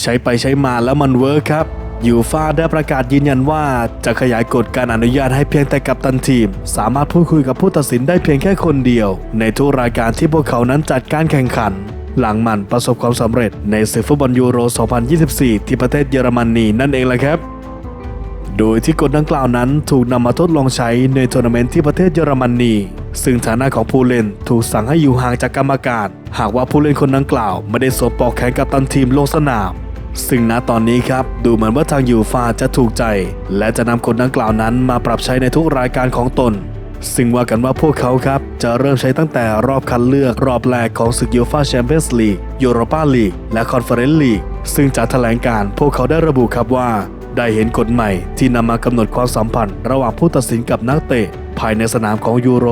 ใช้ไปใช้มาแล้วมันเวิร์คครับยูฟาได้ประกาศยืนยันว่าจะขยายกฎการอนุญาตให้เพียงแต่กัปตันทีม สามารถพูดคุยกับผู้ตัดสินได้เพียงแค่คนเดียว ในทุกรายการที่พวกเขานั้นจัดการแข่งขัน หลังมันประสบความสำเร็จในศึกฟุตบอลยูโร 2024 ที่ประเทศเยอรมนีนั่นเองแหละครับโดยที่กฎดังกล่าวนั้นถูกนำมาทดลองใช้ในทัวร์นาเมนต์ที่ประเทศเยอรมนี ซึ่งฐานะของผู้เล่นถูกสั่งให้อยู่ห่างจากกรรมการ หากว่าผู้เล่นคนดังกล่าวไม่ได้สวมปลอกแขนกับตันทีมลงสนาม ซึ่งณตอนนี้ครับดูเหมือนว่าทางยูฟาจะถูกใจ และจะนำกฎดังกล่าวนั้นมาปรับใช้ในทุกรายการของตน ซึ่งว่ากันว่าพวกเขาครับ จะเริ่มใช้ตั้งแต่รอบคัดเลือกรอบแรกของศึกยูฟาแชมเปี้ยนส์ลีกยูโรปาลีกและคอนเฟอเรนซ์ลีกซึ่งจากแถลงการพวกเขาได้ระบุครับว่า ได้เห็นกฎใหม่ที่นำมากำหนดความสัมพันธ์ ระหว่างผู้ตัดสินกับนักเตะ ภายในสนามของยูโร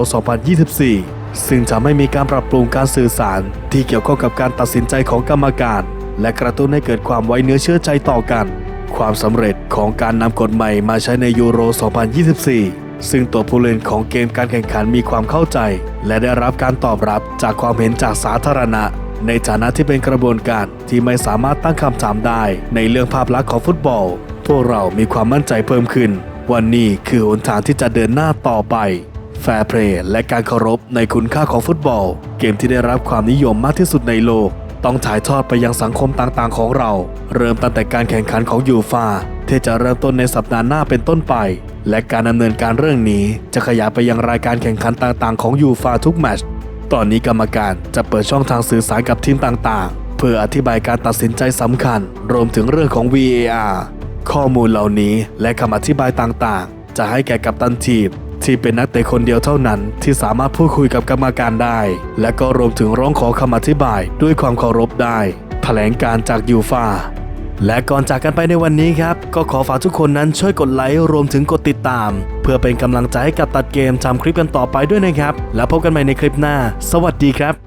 2024 ซึ่งจะไม่มีการปรับปรุงการสื่อสารที่เกี่ยวข้องกับการตัดสินใจของกรรมการ และกระตุ้นให้เกิดความไว้เนื้อเชื่อใจต่อกัน ความสำเร็จของการนำกฎใหม่มาใช้ในยูโร 2024 ซึ่งตัวผู้เล่นของเกมการแข่งขันมีความเข้าใจ และได้รับการตอบรับจากความเห็นจากสาธารณะ ในฐานะที่เป็นกระบวนการที่ไม่สามารถตั้งคำถามได้ในเรื่องภาพลักษณ์ของฟุตบอล พวกเรามีความมั่นใจเพิ่มขึ้น วันนี้คือหนทางที่จะเดินหน้าต่อไปแฟร์เพลย์และการเคารพในคุณค่าของฟุตบอล เกมที่ได้รับความนิยมมากที่สุดในโลก ต้องถ่ายทอดไปยังสังคมต่างๆ ของเรา เริ่มตั้งแต่การแข่งขันของยูฟาที่จะเริ่มต้นในสัปดาห์หน้าเป็นต้นไป และการดำเนินการเรื่องนี้จะขยายไปยังรายการแข่งขันต่างๆ ของยูฟาทุกแมตชตอนนี้กรรมการจะเปิดช่องทางสื่อสารกับทีมต่างๆ เพื่ออธิบายการตัดสินใจสำคัญ รวมถึงเรื่องของ VAR ข้อมูลเหล่านี้และคำอธิบายต่างๆ จะให้แก่กัปตันทีม ที่เป็นนักเตะคนเดียวเท่านั้น ที่สามารถพูดคุยกับกรรมการได้ และก็รวมถึงร้องขอคำอธิบายด้วยความเคารพได้ แถลงการจากยูฟาและก่อนจากกันไปในวันนี้ครับ ก็ขอฝากทุกคนนั้นช่วยกดไลค์รวมถึงกดติดตาม เพื่อเป็นกำลังใจให้กับตัดเกมทำคลิปกันต่อไปด้วยนะครับ แล้วพบกันใหม่ในคลิปหน้า สวัสดีครับ